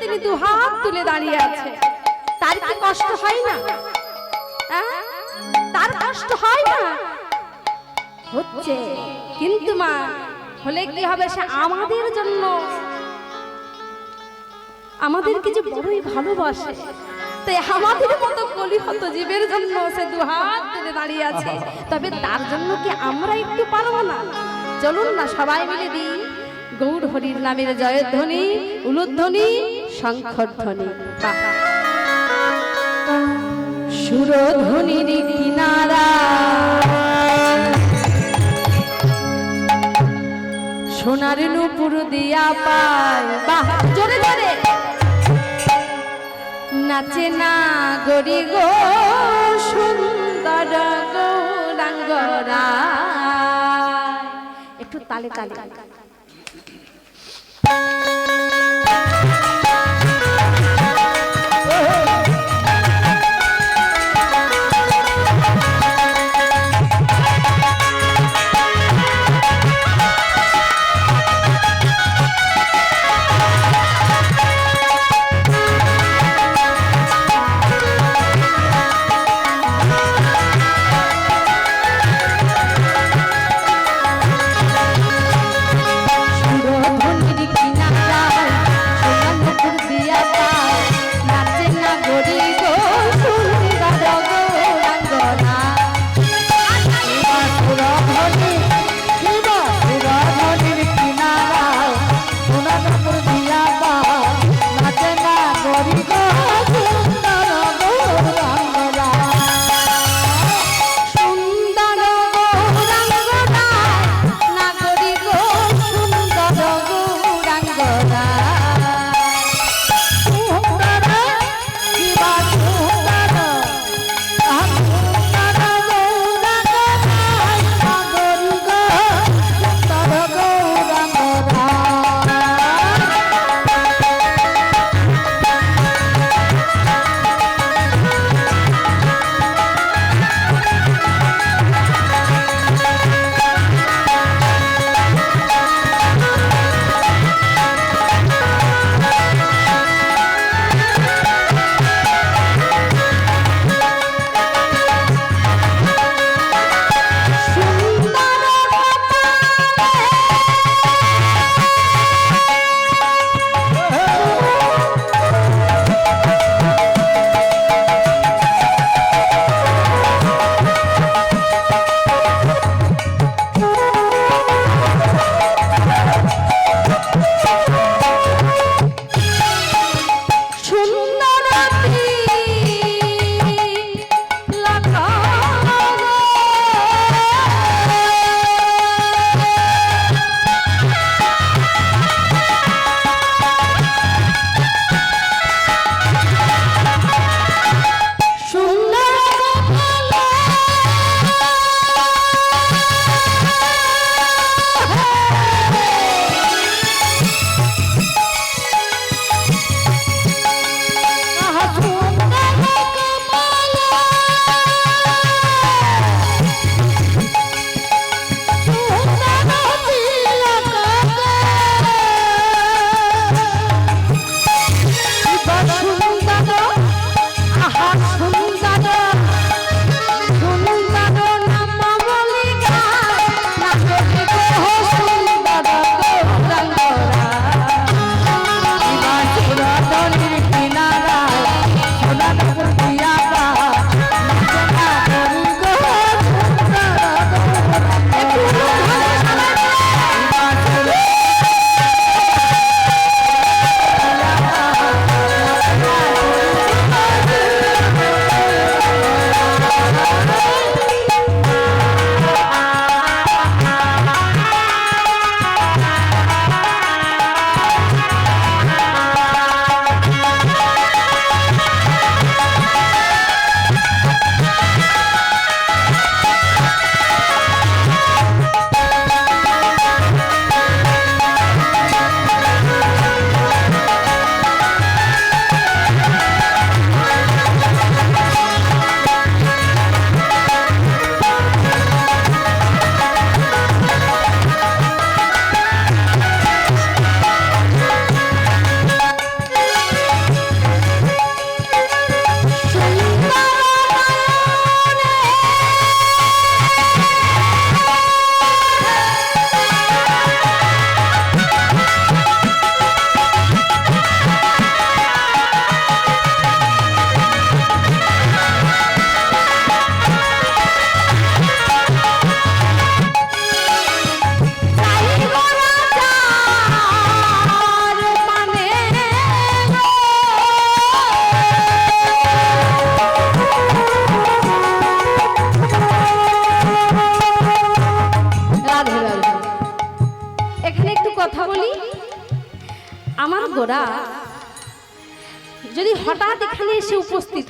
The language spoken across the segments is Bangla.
তিনি দু হাত তুলে দাঁড়িয়ে আছে। তার কি কষ্ট হয় না? হ্যাঁ? তার কষ্ট হয় না? হচ্ছে। কিন্তু মা, হলে কি হবে সে আমাদের জন্য? আমাদেরকে যে বড়ই ভালোবাসে। তাই আমাদের মতো কলিহত জীবের জন্য সে দু হাত তুলে দাঁড়িয়ে আছে। তবে তার জন্য কি আমরা একটু পারব না? চলুন না সবাই মিলে দিই। গৌর হরির নামের জয়ধ্বনি, উলুধ্বনি শঙ্খধ্বনি। সুরধ্বনির কিনারা। সোনার নুপুর দিয়া পায়। বাহ জোরে জোরে। নাচে না গরি গো সুন্দর গৌরাঙ্গরা একটু তালে তালে।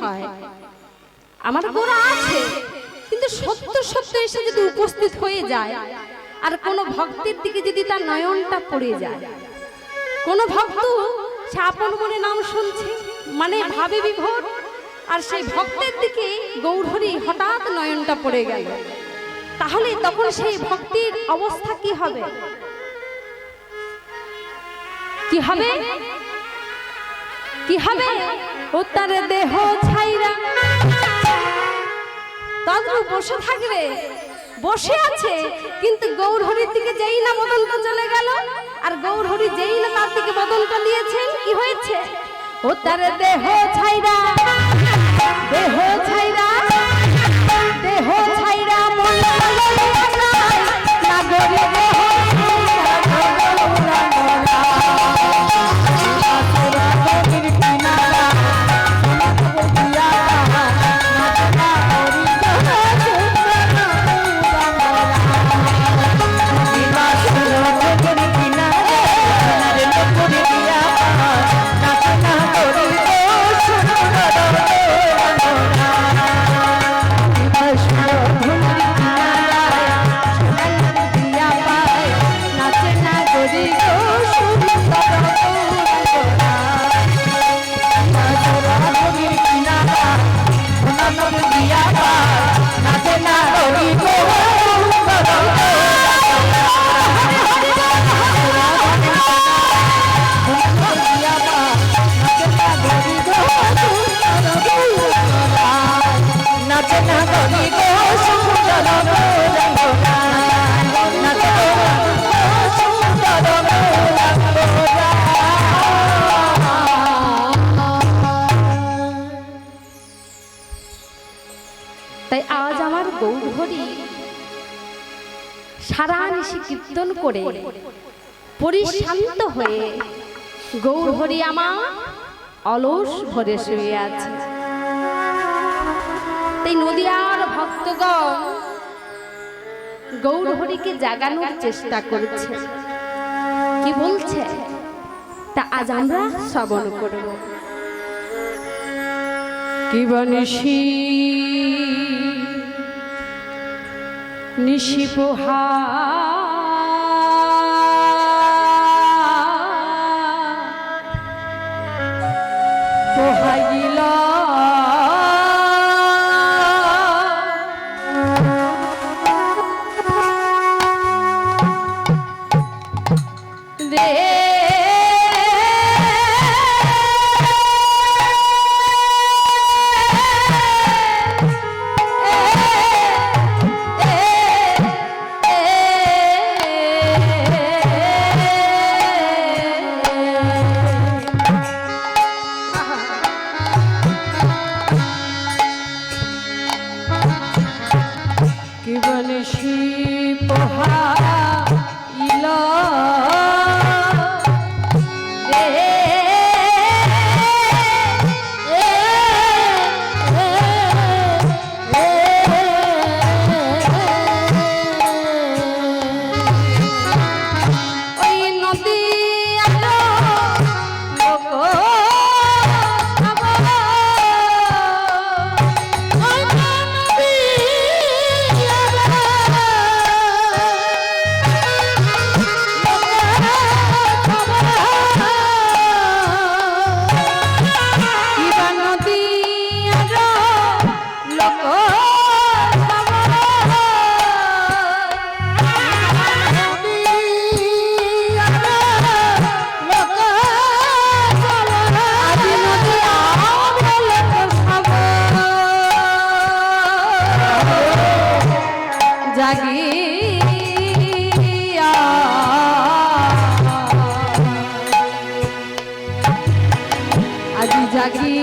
হয়। আমার গোরা আছে কিন্তু সত্য সত্য এসে যদি উপস্থিত হয়ে যায় আর কোনো ভক্তের দিকে যদি তার নয়নটা পড়ে যায় কোনো ভক্ত সে আপন মনে নাম শুনছে মানে ভাবে বিভোর আর সেই ভক্তের দিকে গৌরহরি হঠাৎ নয়নটা পড়ে গেল। তাহলে তখন সেই ভক্তির অবস্থা কি হবে? কি হবে? কি হবে? ও তার দেহ ছাইরা। তদ্রু বসে থাকবে। বসে আছে, কিন্তু গৌরহরির দিকে যেই না বদলটা চলে গেল, আর গৌরহরি যেই না তার দিকে বদলটা নিয়েছেন, কি হয়েছে? ও তার দেহ ছাইরা। দেহ ছাইরা। দেহ ছাইরা মন করে পরিশান্ত হয়ে গৌরহরি আমার অলস ভরে শুয়ে আছে। তাই নদিয়ার ভক্তগণ গৌরহরিকে জাগানোর চেষ্টা করছে। কি বলছে? তা আজ আমরা শ্রবণ করব। কি বনিশি নিশি পোহা আজি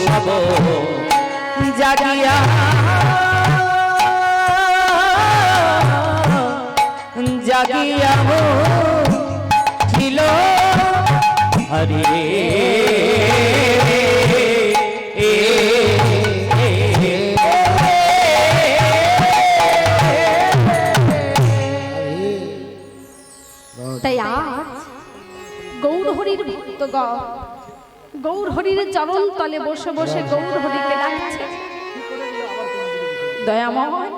সব জাগিয়া জাগিয়া ছিল হরে তাই আজ গৌর হরির ভক্তগণ হরির চরণ তলে বসে বসে গৌর হরিকে ডাকছে। দয়াময়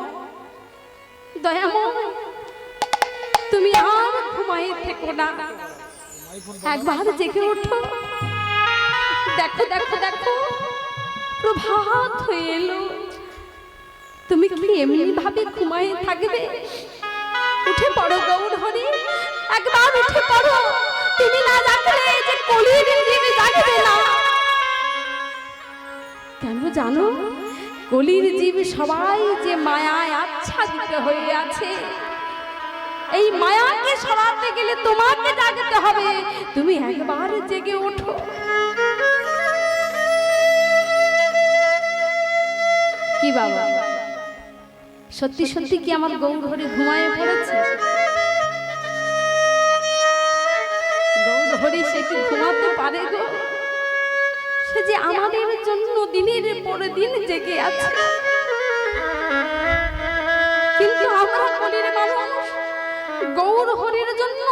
দয়াময়, তুমি আর ঘুমাই থেকো না। একবার জেগে ওঠো। দেখো দেখো দেখো, প্রভাত হয়ে এলো। তুমি কি এমনি ভাবে ঘুমাই থাকবে? উঠে পড়ো গৌর হরি একবার উঠে পড়ো। তুমি জানো? কলির জীব সবাই যে মায়ায় আচ্ছাদিত হয়ে আছে, এই মায়াকে সরাতে গেলে তোমাকে জাগতে হবে। তুমি একবার জেগে ওঠো। কি বাবা? সত্যি সত্যি কি আমার গৌর হরি ঘুমায় পড়েছে? জন্য দিনের পর দিন জেগে আছে। কিন্তু আমরা কলির মানুষ, গৌর হরির জন্য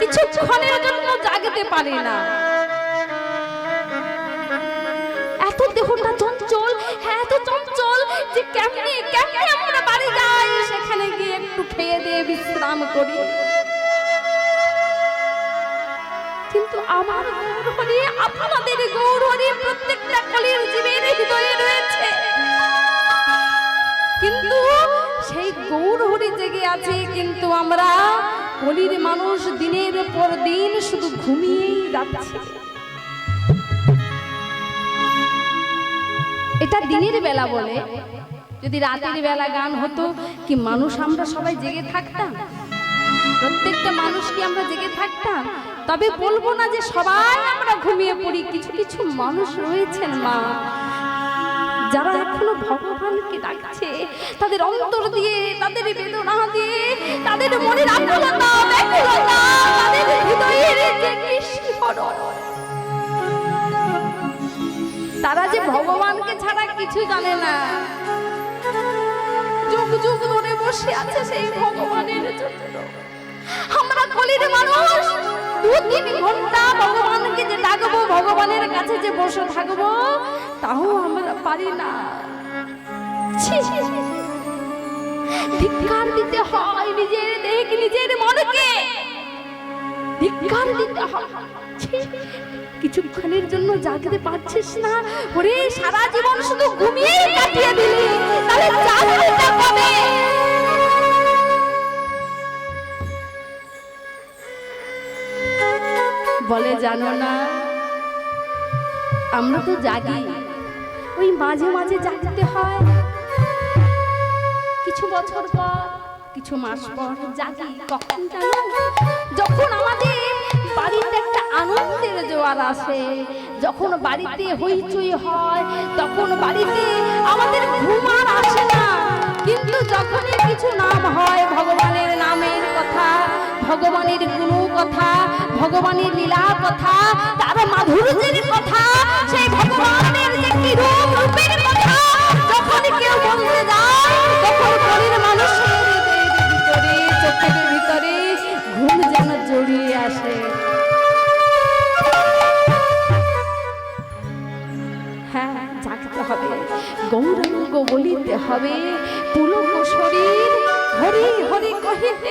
কিছুক্ষণের জন্য জাগতে পারি না। এত দেহটা চঞ্চল হ্যাঁ এত চঞ্চল যে কেমনে কেমনে আমরা বাড়ি যাই, সেখানে গিয়ে একটু খেয়ে দিয়ে বিশ্রাম করি। কিন্তু আমার গৌরহরি আপনাদের গৌরহরি প্রত্যেকটা কলির জীবের হৃদয়ে রয়েছে। কিন্তু সেই গৌরহরি জেগে আছে কিন্তু আমরা কলির মানুষ দিনের পর দিন শুধু ঘুমিয়েই যাচ্ছি। এটা দিনের বেলা। বলে। যদি রাতের বেলা গান হতো কি মানুষ আমরা সবাই জেগে থাকতাম? প্রত্যেকটা মানুষ কি আমরা জেগে থাকতাম? তবে বলব না যে সবাই আমরা ঘুমিয়ে পড়ি, কিছু কিছু মানুষ রয়েছেন মা। যারা এখনও ভগবানকে ডাকছে, তাদের অন্তর দিয়ে, তাদের বেদনা দিয়ে, তাদের মনের আকুলতা, ব্যাকুলতা, তাদের হৃদয়ের যে তারা যে ভগবানকে ছাড়া কিছু জানে না। যুগ যুগ ধরে বসে আছে সেই ভগবানের জন্য। আমরা কলির মানুষ দু ঘণ্টা ভগবানকে যে ডাকবো, ভগবানের কাছে যে বসে থাকব, তাও আমরা পারি না। ধিক্কার দিতে হয় নিজের দেহকে নিজের মনকে। ধিক্কার দিতে কিছুক্ষণের জন্য জাগতে পারছিস না। ওরে, সারা জীবন শুধু ঘুমিয়েই কাটিয়ে জানো না? আমরা তো জাগি। ওই মাঝে মাঝে জাগতে হয়। কিছু বছর পর, কিছু মাস পর জাগি কখন জানো যখন আমাদের বাড়িতে একটা আনন্দের জোয়ার আসে, যখন বাড়িতে হইচই হয়, তখন বাড়িতে আমাদের ঘুম আর আসে না। কিন্তু যখনই কিছু নাম হয় ভগবানের নামের কথা ভগবানের গুণ কথা, ভগবানের লীলা কথা, তার মাধুর্যের কথা, সেই ভগবানের যে কিরূপ রূপের কথা, যখন কেউ বলতে যায়, তখন শরীর মানুষের ভিতরে, চোখের ভিতরে, ঘুম যেন জড়িয়ে আসে। হ্যাঁ গৌরাঙ্গ বলিতে হবে, পুলক শরীর, হরি হরি কহিতে